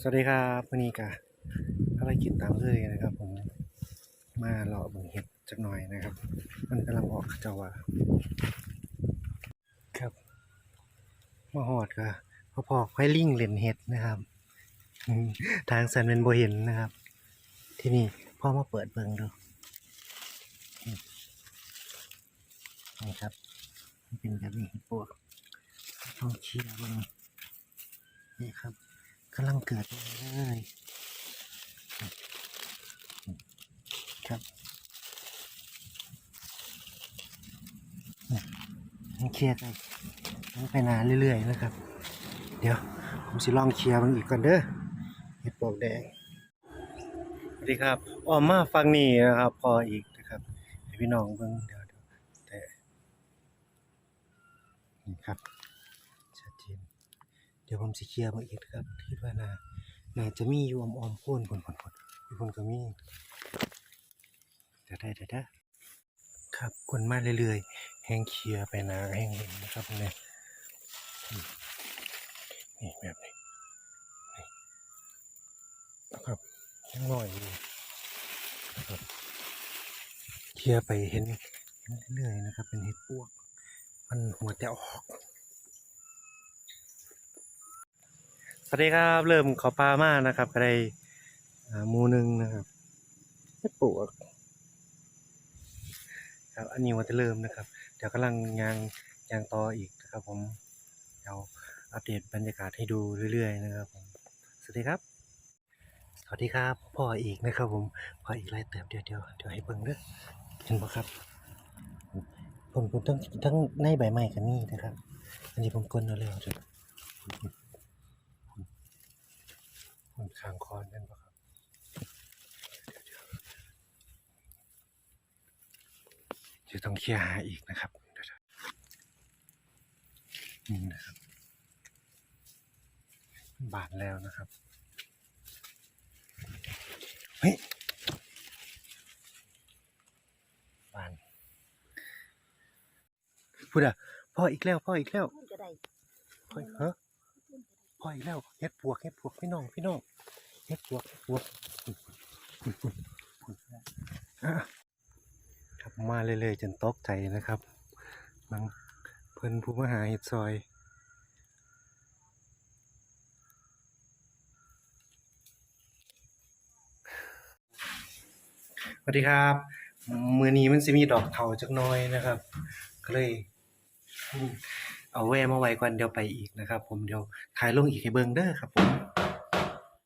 สวัสดีครับวันนี้กะภารกิจตามเลยนะครับ ผมมาเลาะบิ่งเห็ดจักหน่อยนะครับ มันกำลังออกเจ้าว่าครับมาหอดก็พอพอค่อยลิงเล่นเห็ดนะครับ ทางสันเป็นโบเห็นนะครับ ที่นี่พ่อมาเปิดเบิงดูนี่ครับเป็นแบบนี้ปวกต้องเชียร์บิ่งนี่ครับ กำลังเกิดเลยครับนี่เคลียร์ไปมันไปนานเรื่อยๆนะครับ เดี๋ยว ผมสิลองเคลียร์มันอีกก่อนเด้อเห็ดปลวกแดงสวัสดีครับออมมาฟังนี่นะครับ พออีกนะครับพี่น้องเบิ่งเดี๋ยวเดี๋ยวแต่นี่ครับ เดี๋ยวผมสิเคลียร์มาอีกครับคิดว่าน่าน่าจะมีอยู่ออมๆโพ่นผลผลผลมีคนก็มีเดี๋ยวได้เดี๋ยวได้ครับคนมาเรื่อยๆแห้งเคลียร์ไปนาแห้งเห็นนะครับเนี่ยนี่แบบนี้นี่นะครับยังน้อยอยู่นะครับเคลียร์ไปเห็นเห็นเรื่อยๆนะครับ เป็นเห็ดปวก มันหัวแต่ออก สวัสดีครับเริ่มเขาปลามานะครับก็ได้อ่าหมูหนึ่งนะครับเฮ็ดปลวกครับอันนี้ว่าจะเริ่มนะครับ เดี๋ยวกำลังยางยางต่ออีกนะครับ ผมเดี๋ยวอัปเดตบรรยากาศให้ดูเรื่อย ๆ นะครับผมสวัสดีครับ สวัสดีครับพ่ออีกนะครับ ผมพ่ออีกไล่เติบเดี๋ยวเดี๋ยวเดี๋ยวให้เบิ่งเด้อเห็นปะครับผมผมต้องทั้งในใบไม้กันนี่นะครับ อันนี้ผมกลนเอาแล้วเดี๋ยวมันคางคอนนั่นปะครับเดี๋ยวต้องเคลียร์หาอีกนะครับเดี๋ยวๆนี่นะครับ บาดแล้วนะครับเฮ้ยบานพูดอะพ่ออีกแล้วพ่ออีกแล้วก็ได้พ่อฮะพ่ออีกแล้วเฮ็ดปวกเฮ็ดปวกพี่น้องพี่น้อง เฮ็ดปวกเฮ็ดปวกครับมาเรื่อยๆจนตกใจนะครับบางเพิ่นผู้มาหาเห็ดซอยสวัสดีครับมือนี้มันสิมีดอกเถาจักน้อยนะครับ ก็เลยเอาแวมาไว้ก่อนเดี๋ยวไปอีกนะครับ ผมเดี๋ยวถ่ายลงอีกให้เบิ่งเด้อครับผม